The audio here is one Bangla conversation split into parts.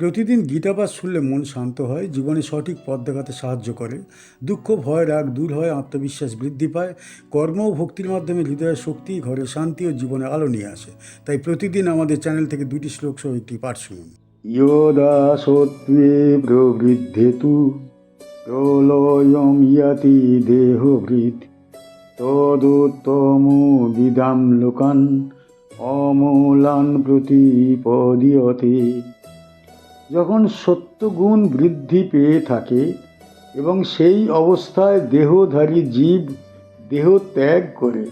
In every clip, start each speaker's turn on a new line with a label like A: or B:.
A: প্রতিদিন গীতাপাঠ শুনলে মন শান্ত হয়, জীবনে সঠিক পথ দেখাতে সাহায্য করে। দুঃখ, ভয়, রাগ দূর হয়, আত্মবিশ্বাস বৃদ্ধি পায়। কর্ম ও ভক্তির মাধ্যমে হৃদয়ের শক্তি, ঘরে শান্তি ও জীবনে আলো নিয়ে আসে। তাই প্রতিদিন আমাদের চ্যানেল থেকে দুটি শ্লোক সহ একটি পাঠ শুনুন। ইয়দা সত্ত্বে প্রবৃদ্ধে তু প্রলয়ম ইয়াতি দেহভৃত তদুত্তম বিদাম লোকান অমূলান প্রতিপদীয়তে যখন সত্যগুণ বৃদ্ধি পেয়ে থাকে এবং সেই অবস্থায় দেহধারী জীব দেহ ত্যাগ করে,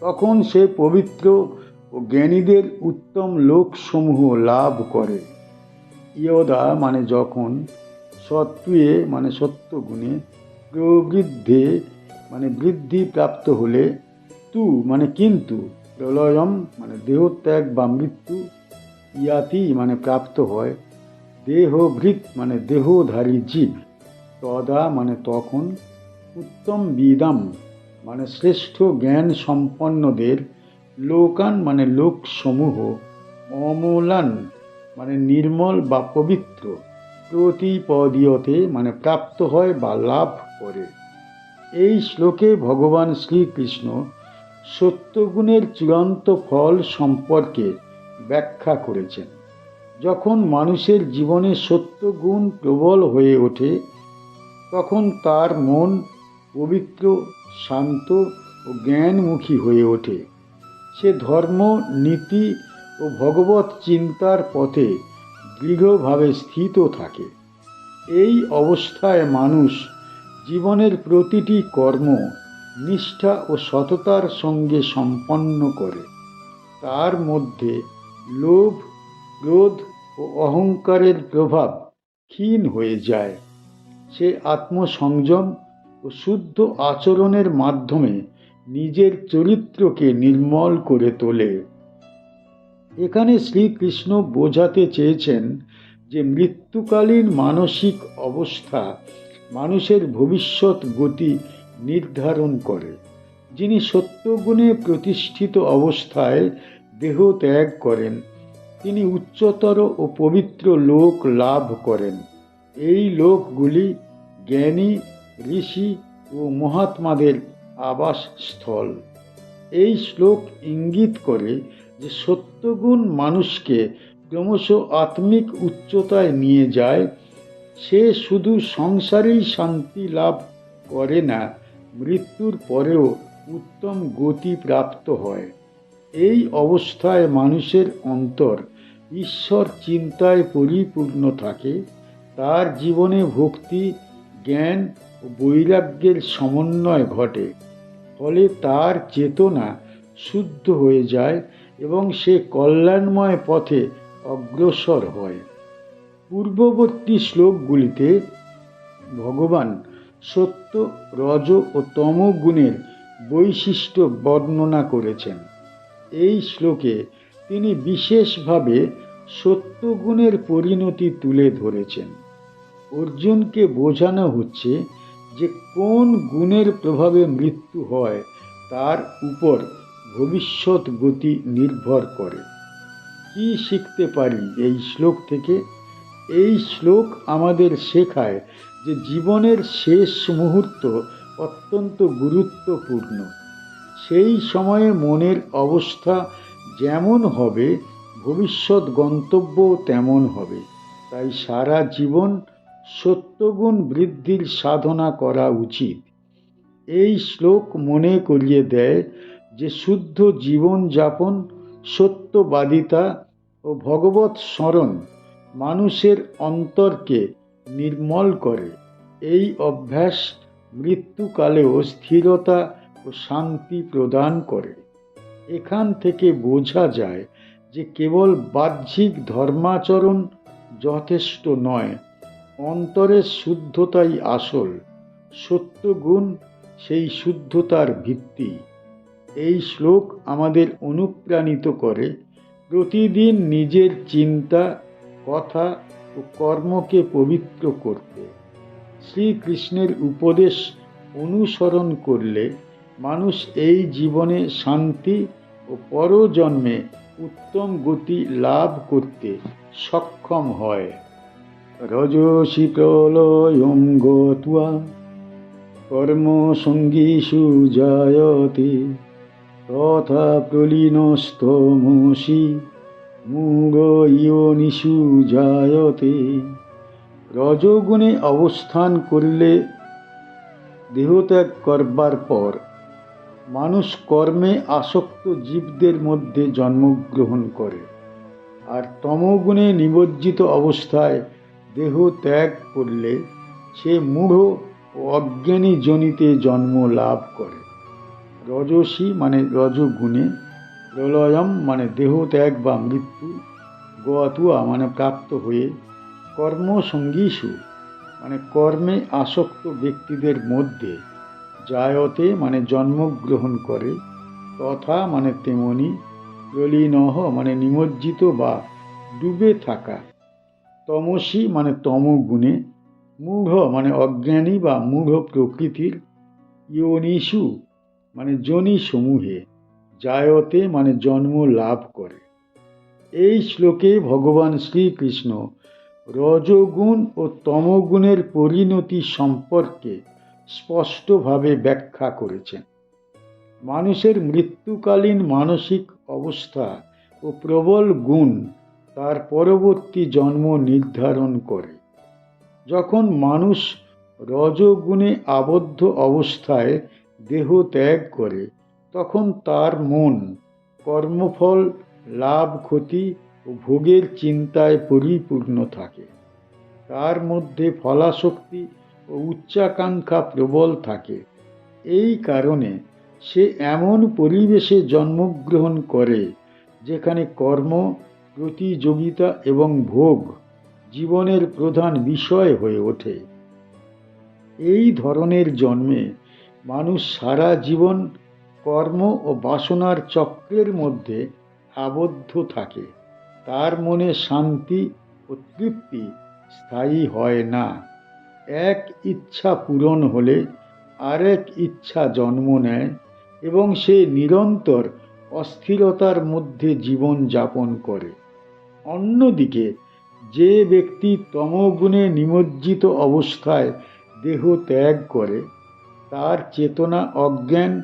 A: তখন সে পবিত্র ও জ্ঞানীদের উত্তম লোকসমূহ লাভ করে। ইয়দা মানে যখন, সত্ত্বে মানে সত্যগুণে, প্রবৃদ্ধে মানে বৃদ্ধি প্রাপ্ত হলে, তু মানে কিন্তু, প্রলয়ম মানে দেহত্যাগ বা মৃত্যু, ইয়াতি মানে প্রাপ্ত হয়। দেহভৃত মানে দেহধারী জীব। তদা মানে তখন উত্তম বিদাম মানে শ্রেষ্ঠ জ্ঞান সম্পন্নদের লোকান মানে লোকসমূহ অমলান মানে নির্মল বা পবিত্র, প্রতিপদীয়তে মানে প্রাপ্ত হয় বা লাভ করে। এই শ্লোকে ভগবান শ্রীকৃষ্ণ সত্যগুণের চূড়ান্ত ফল সম্পর্কে ব্যাখ্যা করেছেন। যখন মানুষের জীবনে সত্যগুণ প্রবল হয়ে ওঠে, তখন তার মন পবিত্র, শান্ত ও জ্ঞানমুখী হয়ে ওঠে। সে ধর্ম, নীতি ও ভগবত চিন্তার পথে দৃঢ়ভাবে স্থিত থাকে। এই অবস্থায় মানুষ জীবনের প্রতিটি কর্ম, নিষ্ঠা ও সততার সঙ্গে সম্পন্ন করে। তার মধ্যে লোভ, ক্রোধ ও অহংকারের প্রভাব ক্ষীণ হয়ে যায়। সে আত্মসংযম ও শুদ্ধ আচরণের মাধ্যমে নিজের চরিত্রকে নির্মল করে তোলে। এখানে শ্রীকৃষ্ণ বোঝাতে চেয়েছেন যে মৃত্যুকালীন মানসিক অবস্থা মানুষের ভবিষ্যৎ গতি নির্ধারণ করে। যিনি সত্যগুণে প্রতিষ্ঠিত অবস্থায় দেহ ত্যাগ করেন তিনি উচ্চতর ও পবিত্র লোক লাভ করেন। এই লোকগুলি জ্ঞানী, ঋষি ও মহাত্মাদের আবাসস্থল। এই শ্লোক ইঙ্গিত করে যে সত্যগুণ মানুষকে ক্রমশ আত্মিক উচ্চতায় নিয়ে যায়, সে শুধু সংসারেই শান্তি লাভ করে না, মৃত্যুর পরেও উত্তম গতি প্রাপ্ত হয়। এই অবস্থায় মানুষের অন্তর ঈশ্বর চিন্তায় পরিপূর্ণ থাকে, তার জীবনে ভক্তি, জ্ঞান ও বৈরাগ্যের সমন্বয় ঘটে, ফলে তার চেতনা শুদ্ধ হয়ে যায় এবং সে কল্যাণময় পথে অগ্রসর হয়। পূর্ববর্তী শ্লোকগুলিতে ভগবান সত্য, রজ ও তম গুণের বৈশিষ্ট্য বর্ণনা করেছেন। এই শ্লোকে তিনি বিশেষভাবে সত্যগুণের পরিণতি তুলে ধরেছেন। অর্জুনকে বোঝানো হচ্ছে যে কোন গুণের প্রভাবে মৃত্যু হয় তার উপর ভবিষ্যৎ গতি নির্ভর করে। কি শিখতে পারি এই শ্লোক থেকে? এই শ্লোক আমাদের শেখায় যে জীবনের শেষ মুহূর্ত অত্যন্ত গুরুত্বপূর্ণ। সেই সময়ে মনের অবস্থা যেমন হবে, ভবিষ্যৎ গন্তব্য তেমন হবে। তাই সারা জীবন সত্যগুণ বৃদ্ধির সাধনা করা উচিত। এই শ্লোক মনে করিয়ে দেয় যে শুদ্ধ জীবনযাপন, সত্যবাদিতা ও ভগবত স্মরণ মানুষের অন্তরকে নির্মল করে। এই অভ্যাস মৃত্যুকালেও স্থিরতা ও শান্তি প্রদান করে। এখান থেকে বোঝা যায় যে কেবল বাহ্যিক ধর্মাচরণ যথেষ্ট নয় অন্তরের শুদ্ধতাই আসল, সত্যগুণ সেই শুদ্ধতার ভিত্তি। এই শ্লোক আমাদের অনুপ্রাণিত করে, প্রতিদিন নিজের চিন্তা, কথা ও কর্মকে পবিত্র করতে। শ্রীকৃষ্ণের উপদেশ অনুসরণ করলে মানুষ এই জীবনে শান্তি ও পরজন্মে উত্তম গতি লাভ করতে সক্ষম হয়। রজসি প্রলয়ং গত্বা কর্মসঙ্গীষু জায়তে, তথা প্রলীনস্তমসি মূঢ় ইয়োনিষু জায়তে। রজগুণে অবস্থান করলে দেহত্যাগ করবার পর মানুষ কর্মে আসক্ত জীবদের মধ্যে জন্মগ্রহণ করে আর তমগুণে নিমজ্জিত অবস্থায় দেহ ত্যাগ করলে সে মূঢ় ও অজ্ঞানী জনিতে জন্ম লাভ করে। রজসী মানে রজগুণে, প্রলয়ম মানে দেহ ত্যাগ বা মৃত্যু, গোয়াতুয়া মানে প্রাপ্ত হয়ে কর্মসঙ্গীষু মানে কর্মে আসক্ত ব্যক্তিদের মধ্যে জায়তে মানে জন্মগ্রহণ করে, তথা মানে তেমনি প্রলীনহ মানে নিমজ্জিত বা ডুবে থাকা। তমসী মানে তমগুণে, মূঢ় মানে অজ্ঞানী বা মূঢ় প্রকৃতির ইয়নিষু মানে জনি সমূহে জায়তে মানে জন্ম লাভ করে। এই শ্লোকে ভগবান শ্রীকৃষ্ণ রজগুণ ও তমগুণের পরিণতি সম্পর্কে স্পষ্টভাবে ব্যাখ্যা করেছেন। মানুষের মৃত্যুকালীন মানসিক অবস্থা ও প্রবল গুণ তার পরবর্তী জন্ম নির্ধারণ করে। যখন মানুষ রজগুণে আবদ্ধ অবস্থায় দেহ ত্যাগ করে, তখন তার মন কর্মফল, লাভ, ক্ষতি ও ভোগের চিন্তায় পরিপূর্ণ থাকে। তার মধ্যে ফলাশক্তি ও উচ্চাকাঙ্ক্ষা প্রবল থাকে। এই কারণে সে এমন পরিবেশে জন্মগ্রহণ করে, যেখানে কর্ম, প্রতিযোগিতা এবং ভোগ জীবনের প্রধান বিষয় হয়ে ওঠে। এই ধরনের জন্মে মানুষ সারা জীবন কর্ম ও বাসনার চক্রের মধ্যে আবদ্ধ থাকে। তার মনে শান্তি ও তৃপ্তি স্থায়ী হয় না। এক ইচ্ছা পূরণ হলে আরেক ইচ্ছা জন্ম নেয় এবং সে নিরন্তর অস্থিরতার মধ্যে জীবন যাপন করে। অন্যদিকে, যে ব্যক্তি তমগুণে নিমজ্জিত অবস্থায় দেহ ত্যাগ করে, তার চেতনা অজ্ঞান,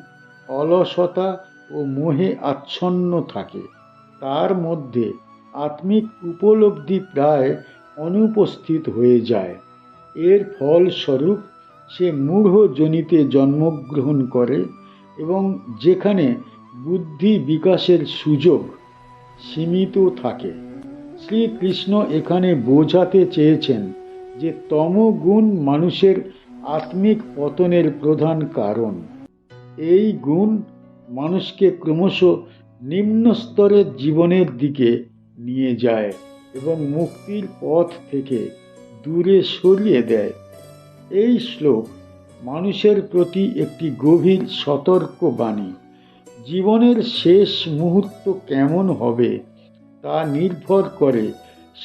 A: অলসতা ও মোহে আচ্ছন্ন থাকে। তার মধ্যে আত্মিক উপলব্ধি প্রায় অনুপস্থিত হয়ে যায়। এর ফলস্বরূপ সে মূঢ় জনিতে জন্মগ্রহণ করে এবং যেখানে বুদ্ধি বিকাশের সুযোগ সীমিত থাকে। শ্রীকৃষ্ণ এখানে বোঝাতে চেয়েছেন যে তমগুণ মানুষের আত্মিক পতনের প্রধান কারণ। এই গুণ মানুষকে ক্রমশ নিম্ন স্তরের জীবনের দিকে নিয়ে যায় এবং মুক্তির পথ থেকে দূরে সরিয়ে দেয়। এই শ্লোক মানুষের প্রতি একটি গভীর সতর্ক বাণী জীবনের শেষ মুহূর্ত কেমন হবে তা নির্ভর করে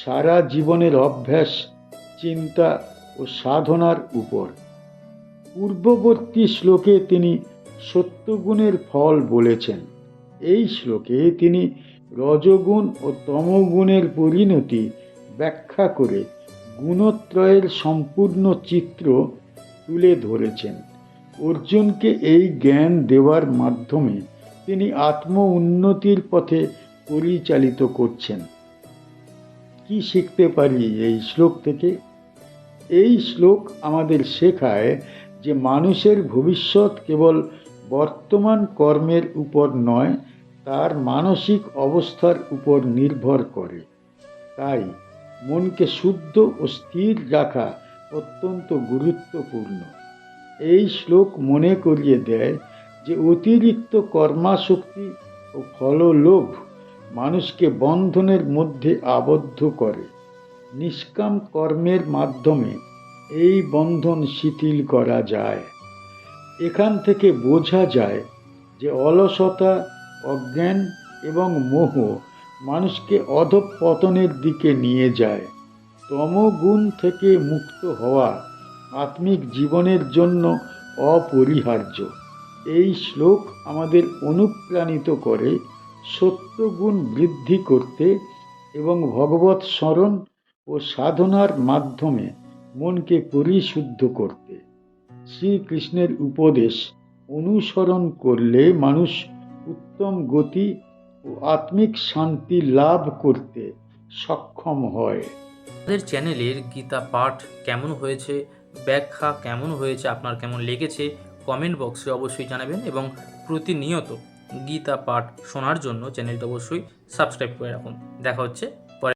A: সারা জীবনের অভ্যাস, চিন্তা ও সাধনার উপর। পূর্ববর্তী শ্লোকে তিনি সত্যগুণের ফল বলেছেন। এই শ্লোকে তিনি রজগুণ ও তমগুণের পরিণতি ব্যাখ্যা করে গুণত্রয়ের সম্পূর্ণ চিত্র তুলে ধরেছেন। অর্জুনকে এই জ্ঞান দেওয়ার মাধ্যমে তিনি আত্ম উন্নতির পথে পরিচালিত করছেন। কি শিখতে পারি এই শ্লোক থেকে? এই শ্লোক আমাদের শেখায় যে মানুষের ভবিষ্যৎ কেবল বর্তমান কর্মের উপর নয়, তার মানসিক অবস্থার উপর নির্ভর করে। তাই মনকে শুদ্ধ ও স্থির রাখা অত্যন্ত গুরুত্বপূর্ণ। এই শ্লোক মনে করিয়ে দেয় যে অতিরিক্ত কর্মাশক্তি ও ফললোভ মানুষকে বন্ধনের মধ্যে আবদ্ধ করে। নিষ্কাম কর্মের মাধ্যমে এই বন্ধন শিথিল করা যায়। এখান থেকে বোঝা যায় যে অলসতা, অজ্ঞান এবং মোহ মানুষকে অধঃপতনের দিকে নিয়ে যায়। তমগুণ থেকে মুক্ত হওয়া আত্মিক জীবনের জন্য অপরিহার্য। এই শ্লোক আমাদের অনুপ্রাণিত করে সত্যগুণ বৃদ্ধি করতে এবং ভগবত স্মরণ ও সাধনার মাধ্যমে মনকে পরিশুদ্ধ করতে। শ্রীকৃষ্ণের উপদেশ অনুসরণ করলে মানুষ উত্তম গতি ও আত্মিক শান্তি লাভ করতে সক্ষম হয়।
B: আমাদের চ্যানেলের গীতা পাঠ কেমন হয়েছে, ব্যাখ্যা কেমন হয়েছে, আপনার কেমন লেগেছে কমেন্ট বক্সে অবশ্যই জানাবেন এবং প্রতিনিয়ত গীতা পাঠ শোনার জন্য চ্যানেলটা অবশ্যই সাবস্ক্রাইব করে রাখুন। দেখা হচ্ছে